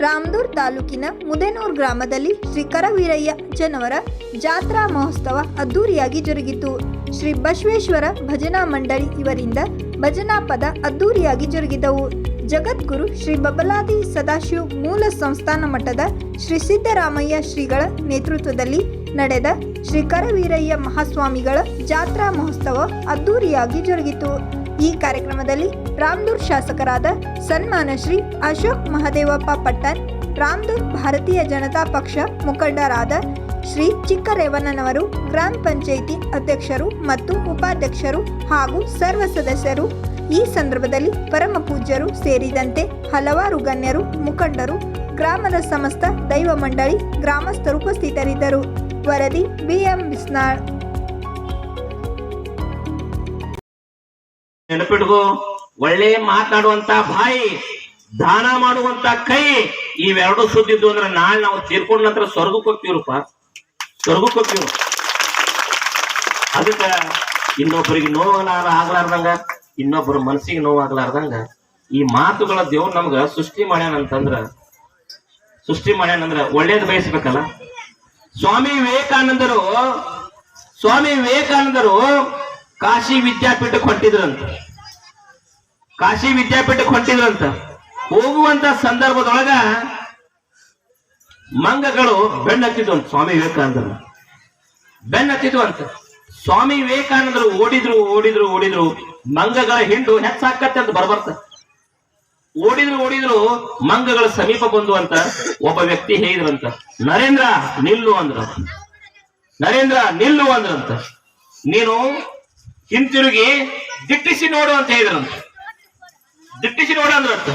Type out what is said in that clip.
ರಾಮದೂರ್ ತಾಲೂಕಿನ ಮುದೇನೂರ್ ಗ್ರಾಮದಲ್ಲಿ ಶ್ರೀ ಕರವೀರಯ್ಯ ಜನವರ ಜಾತ್ರಾ ಮಹೋತ್ಸವ ಅದ್ದೂರಿಯಾಗಿ ಜರುಗಿತು. ಶ್ರೀ ಬಸವೇಶ್ವರ ಭಜನಾ ಮಂಡಳಿ ಇವರಿಂದ ಭಜನಾ ಪದ ಅದ್ದೂರಿಯಾಗಿ ಜರುಗಿದವು. ಜಗದ್ಗುರು ಶ್ರೀ ಬಬಲಾದಿ ಸದಾಶಿವ ಮೂಲ ಸಂಸ್ಥಾನ ಮಠದ ಶ್ರೀ ಸಿದ್ದರಾಮಯ್ಯ ಶ್ರೀಗಳ ನೇತೃತ್ವದಲ್ಲಿ ನಡೆದ ಶ್ರೀ ಕರವೀರಯ್ಯ ಮಹಾಸ್ವಾಮಿಗಳ ಜಾತ್ರಾ ಮಹೋತ್ಸವ ಅದ್ದೂರಿಯಾಗಿ ಜರುಗಿತು. ಈ ಕಾರ್ಯಕ್ರಮದಲ್ಲಿ ರಾಮದೂರ್ ಶಾಸಕರಾದ ಸನ್ಮಾನ ಶ್ರೀ ಅಶೋಕ್ ಮಹದೇವಪ್ಪ ಪಟ್ಟಣ್ ರಾಮದೂರ್ ಭಾರತೀಯ ಜನತಾ ಪಕ್ಷ ಮುಖಂಡರಾದ ಶ್ರೀ ಚಿಕ್ಕರೇವಣ್ಣನವರು, ಗ್ರಾಮ ಪಂಚಾಯಿತಿ ಅಧ್ಯಕ್ಷರು ಮತ್ತು ಉಪಾಧ್ಯಕ್ಷರು ಹಾಗೂ ಸರ್ವ ಸದಸ್ಯರು. ಈ ಸಂದರ್ಭದಲ್ಲಿ ಪರಮ ಪೂಜ್ಯರು ಸೇರಿದಂತೆ ಹಲವಾರು ಗಣ್ಯರು, ಮುಖಂಡರು, ಗ್ರಾಮದ ಸಮಸ್ತ ದೈವ ಮಂಡಳಿ ಗ್ರಾಮಸ್ಥರು ಉಪಸ್ಥಿತರಿದ್ದರು. ವರದಿ ಬಿಎಂ ಬಿಸ್ನಾಳ್ ನೆನಪಿಟ್ಕೋ ಒಳ್ಳೆ ಮಾತಾಡುವಂತ ಬಾಯಿ, ದಾನ ಮಾಡುವಂತ ಕೈ, ಇವೆರಡು ಸುದ್ದಿದ್ದು ಅಂದ್ರೆ ನಾಳೆ ನಾವು ತೀರ್ಕೊಂಡ ನಂತರ ಸ್ವರ್ಗಕ್ಕೆ ಹೋಗ್ತೀವ್ರಪ್ಪ. ಸ್ವರ್ಗಕ್ಕೆ ಹೋಗ್ತೀವಿ? ಅದಕ್ಕ ಇನ್ನೊಬ್ಬರಿಗೆ ನೋವಾಗ್ಲಾರ ಆಗ್ಲಾರ್ದಂಗ, ಇನ್ನೊಬ್ಬರ ಮನಸ್ಸಿಗೆ ನೋವಾಗ್ಲಾರ್ದಂಗ, ಈ ಮಾತುಗಳ ದೇವ್ರು ನಮ್ಗ ಸೃಷ್ಟಿ ಮಾಡ್ಯಾನಂತಂದ್ರ ಸೃಷ್ಟಿ ಮಾಡ್ಯಾನಂದ್ರ ಒಳ್ಳೇದು ಬಯಸ್ಬೇಕಲ್ಲ? ಸ್ವಾಮಿ ವಿವೇಕಾನಂದರು ಸ್ವಾಮಿ ವಿವೇಕಾನಂದರು ಕಾಶಿ ವಿದ್ಯಾಪೀಠಕ್ಕೆ ಹೊಂಟಿದ್ರಂತ ಕಾಶಿ ವಿದ್ಯಾಪೀಠಕ್ಕೆ ಹೊಂಟಿದ್ರಂತ ಹೋಗುವಂತ ಸಂದರ್ಭದೊಳಗ ಮಂಗಗಳು ಬೆನ್ನತ್ತಿದ್ವು ಅಂತ ಸ್ವಾಮಿ ವಿವೇಕಾನಂದರು. ಬೆನ್ನತ್ತಿದ್ವು ಅಂತ ಸ್ವಾಮಿ ವಿವೇಕಾನಂದರು ಓಡಿದ್ರು ಓಡಿದ್ರು ಓಡಿದ್ರು ಮಂಗಗಳ ಹಿಂಡು ಹೆಚ್ಚಾಕತ್ತೆ ಅಂತ ಬರ್ಬರ್ತ. ಓಡಿದ್ರು ಓಡಿದ್ರು ಮಂಗಗಳ ಸಮೀಪ ಬಂದು ಅಂತ ಒಬ್ಬ ವ್ಯಕ್ತಿ ಹೇಳಿದ್ರಂತ. ನರೇಂದ್ರ ನಿಲ್ಲು ಅಂದ್ರ. ನರೇಂದ್ರ ನಿಲ್ಲು ಅಂದ್ರಂತ. ನೀನು ಹಿಂತಿರುಗಿ ದಿಟ್ಟಿಸಿ ನೋಡು ಅಂತ ಹೇಳಿದ್ರಂತ ದಿಟ್ಟಿಸಿ ನೋಡು ಅಂದ್ರಂತ